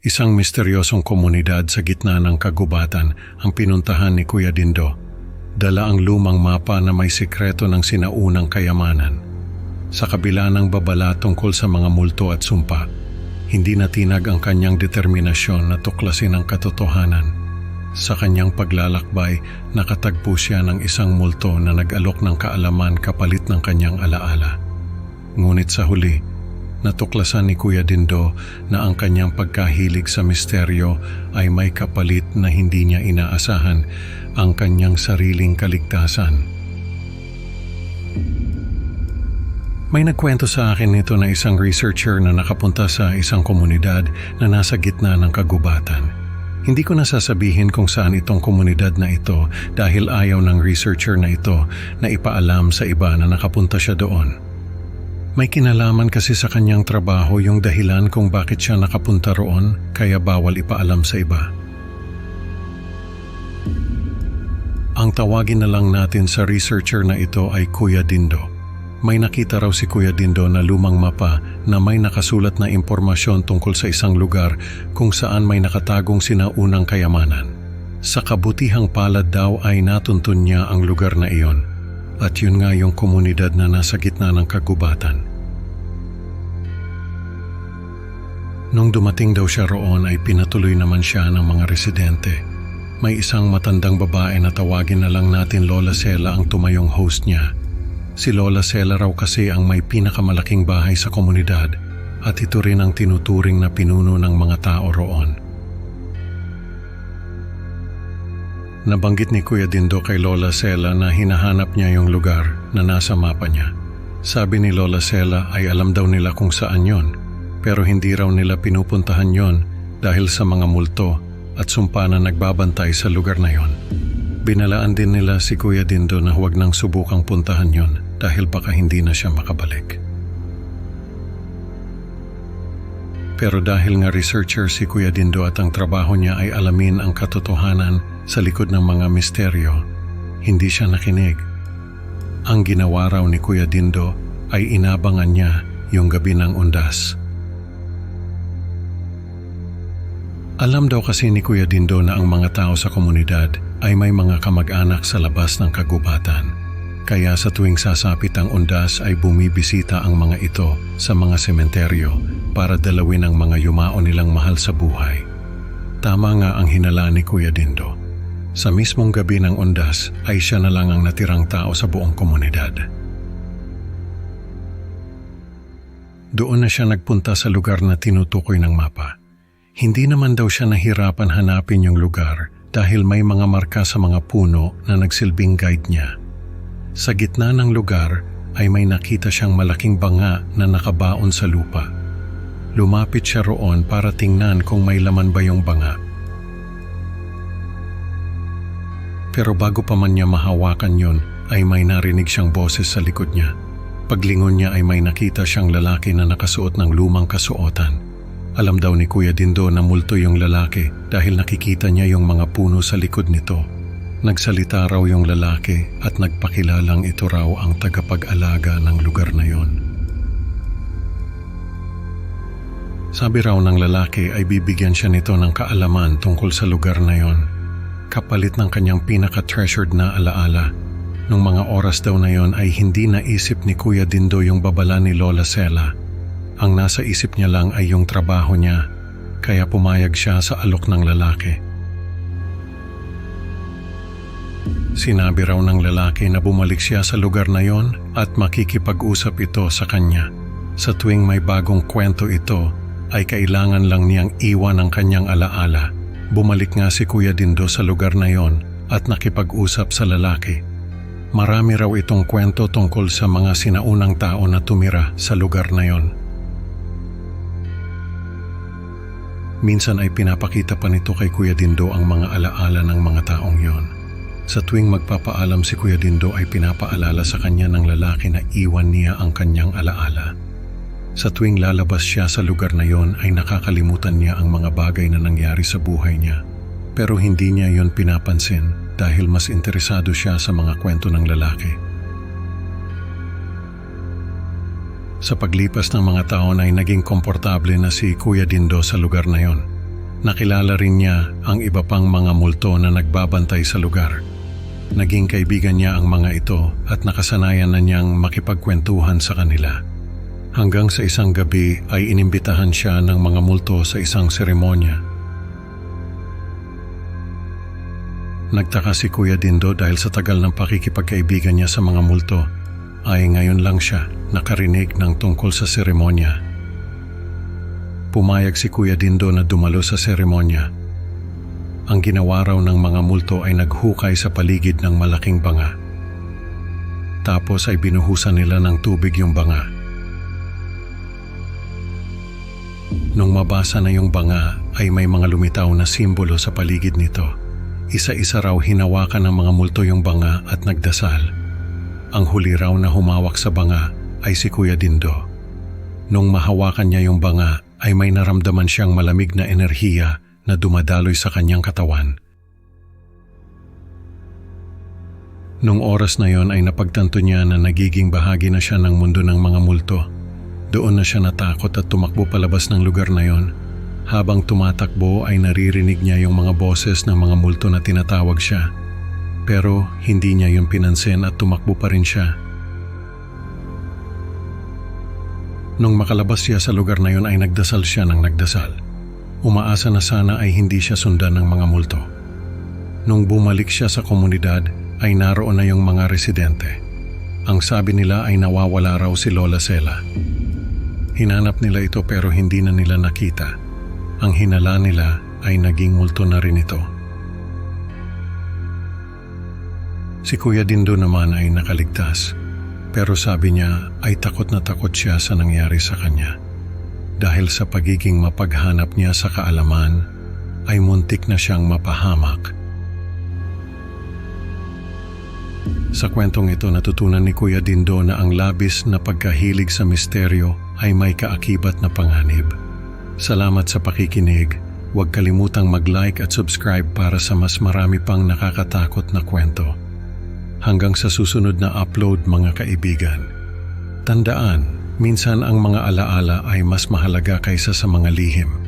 Isang misteryosong komunidad sa gitna ng kagubatan ang pinuntahan ni Kuya Dindo. Dala ang lumang mapa na may sikreto ng sinaunang kayamanan. Sa kabila ng babala tungkol sa mga multo at sumpa, hindi natinag ang kanyang determinasyon na tuklasin ang katotohanan. Sa kanyang paglalakbay, nakatagpo siya ng isang multo na nag-alok ng kaalaman kapalit ng kanyang alaala. Ngunit sa huli, natuklasan ni Kuya Dindo na ang kanyang pagkahilig sa misteryo ay may kapalit na hindi niya inaasahan ang kanyang sariling kaligtasan. May nagkwento sa akin nito na isang researcher na nakapunta sa isang komunidad na nasa gitna ng kagubatan. Hindi ko nasasabihin kung saan itong komunidad na ito dahil ayaw ng researcher na ito na ipaalam sa iba na nakapunta siya doon. May kinalaman kasi sa kanyang trabaho yung dahilan kung bakit siya nakapunta roon kaya bawal ipaalam sa iba. Ang tawagin na lang natin sa researcher na ito ay Kuya Dindo. May nakita raw si Kuya Dindo na lumang mapa na may nakasulat na impormasyon tungkol sa isang lugar kung saan may nakatagong sinaunang kayamanan. Sa kabutihang palad daw ay natuntun niya ang lugar na iyon. At yun nga yung komunidad na nasa gitna ng kagubatan. Nung dumating daw siya roon ay pinatuloy naman siya ng mga residente. May isang matandang babae na tawagin na lang natin Lola Sela ang tumayong host niya. Si Lola Sela raw kasi ang may pinakamalaking bahay sa komunidad at ito rin ang tinuturing na pinuno ng mga tao roon. Nabanggit ni Kuya Dindo kay Lola Sela na hinahanap niya yung lugar na nasa mapa niya. Sabi ni Lola Sela ay alam daw nila kung saan yon, pero hindi raw nila pinupuntahan yon dahil sa mga multo at sumpa na nagbabantay sa lugar na yon. Binalaan din nila si Kuya Dindo na huwag nang subukang puntahan yon dahil baka hindi na siya makabalik. Pero dahil nga researcher si Kuya Dindo at ang trabaho niya ay alamin ang katotohanan sa likod ng mga misteryo, hindi siya nakinig. Ang ginawa raw ni Kuya Dindo ay inabangan niya yung gabi ng undas. Alam daw kasi ni Kuya Dindo na ang mga tao sa komunidad ay may mga kamag-anak sa labas ng kagubatan. Kaya sa tuwing sasapit ang undas ay bumibisita ang mga ito sa mga sementeryo para dalawin ang mga yumao nilang mahal sa buhay. Tama nga ang hinala ni Kuya Dindo. Sa mismong gabi ng undas ay siya na lang ang natirang tao sa buong komunidad. Doon na siya nagpunta sa lugar na tinutukoy ng mapa. Hindi naman daw siya nahirapan hanapin yung lugar dahil may mga marka sa mga puno na nagsilbing guide niya. Sa gitna ng lugar ay may nakita siyang malaking banga na nakabaon sa lupa. Lumapit siya roon para tingnan kung may laman ba yung banga. Pero bago pa man niya mahawakan yon, ay may narinig siyang boses sa likod niya. Paglingon niya ay may nakita siyang lalaki na nakasuot ng lumang kasuotan. Alam daw ni Kuya Dindo na multo yung lalaki dahil nakikita niya yung mga puno sa likod nito. Nagsalita raw yung lalaki at nagpakilalang ito raw ang tagapag-alaga ng lugar na yon. Sabi raw ng lalaki ay bibigyan siya nito ng kaalaman tungkol sa lugar na yon. Kapalit ng kanyang pinaka-treasured na alaala. Nung mga oras daw na yon ay hindi naisip ni Kuya Dindo yung babala ni Lola Sela. Ang nasa isip niya lang ay yung trabaho niya, kaya pumayag siya sa alok ng lalaki. Sinabi raw ng lalaki na bumalik siya sa lugar na yon at makikipag-usap ito sa kanya. Sa tuwing may bagong kwento ito, ay kailangan lang niyang iwan ang kanyang alaala. Bumalik nga si Kuya Dindo sa lugar na yon at nakipag-usap sa lalaki. Marami raw itong kwento tungkol sa mga sinaunang tao na tumira sa lugar na yon. Minsan ay pinapakita pa nito kay Kuya Dindo ang mga alaala ng mga taong yon. Sa tuwing magpapaalam si Kuya Dindo ay pinapaalala sa kanya ng lalaki na iwan niya ang kanyang alaala. Sa tuwing lalabas siya sa lugar na yon ay nakakalimutan niya ang mga bagay na nangyari sa buhay niya. Pero hindi niya yon pinapansin dahil mas interesado siya sa mga kwento ng lalaki. Sa paglipas ng mga taon ay naging komportable na si Kuya Dindo sa lugar na yon. Nakilala rin niya ang iba pang mga multo na nagbabantay sa lugar. Naging kaibigan niya ang mga ito at nakasanayan na niyang makipagkwentuhan sa kanila. Hanggang sa isang gabi ay inimbitahan siya ng mga multo sa isang seremonya. Nagtaka si Kuya Dindo dahil sa tagal ng pakikipagkaibigan niya sa mga multo ay ngayon lang siya nakarinig ng tungkol sa seremonya. Pumayag si Kuya Dindo na dumalo sa seremonya. Ang ginawa raw ng mga multo ay naghukay sa paligid ng malaking banga. Tapos ay binuhusan nila ng tubig yung banga. Nung mabasa na yung banga ay may mga lumitaw na simbolo sa paligid nito. Isa-isa raw hinawakan ng mga multo yung banga at nagdasal. Ang huli raw na humawak sa banga ay si Kuya Dindo. Nung mahawakan niya yung banga ay may naramdaman siyang malamig na enerhiya na dumadaloy sa kanyang katawan. Nung oras na yon ay napagtanto niya na nagiging bahagi na siya ng mundo ng mga multo. Doon na siya natakot at tumakbo palabas ng lugar na yon. Habang tumatakbo ay naririnig niya yung mga boses ng mga multo na tinatawag siya. Pero hindi niya yung pinansin at tumakbo pa rin siya. Nung makalabas siya sa lugar na yon ay nagdasal siya ng nagdasal. Umaasa na sana ay hindi siya sundan ng mga multo. Nung bumalik siya sa komunidad ay naroon na yung mga residente. Ang sabi nila ay nawawala raw si Lola Sela. Hinanap nila ito pero hindi na nila nakita. Ang hinala nila ay naging multo na rin ito. Si Kuya Dindo naman ay nakaligtas. Pero sabi niya ay takot na takot siya sa nangyari sa kanya. Dahil sa pagiging mapaghanap niya sa kaalaman, ay muntik na siyang mapahamak. Sa kwentong ito natutunan ni Kuya Dindo na ang labis na pagkahilig sa misteryo ay may kaakibat na panganib. Salamat sa pakikinig. Huwag kalimutang mag-like at subscribe para sa mas marami pang nakakatakot na kwento. Hanggang sa susunod na upload mga kaibigan. Tandaan, minsan ang mga alaala ay mas mahalaga kaysa sa mga lihim.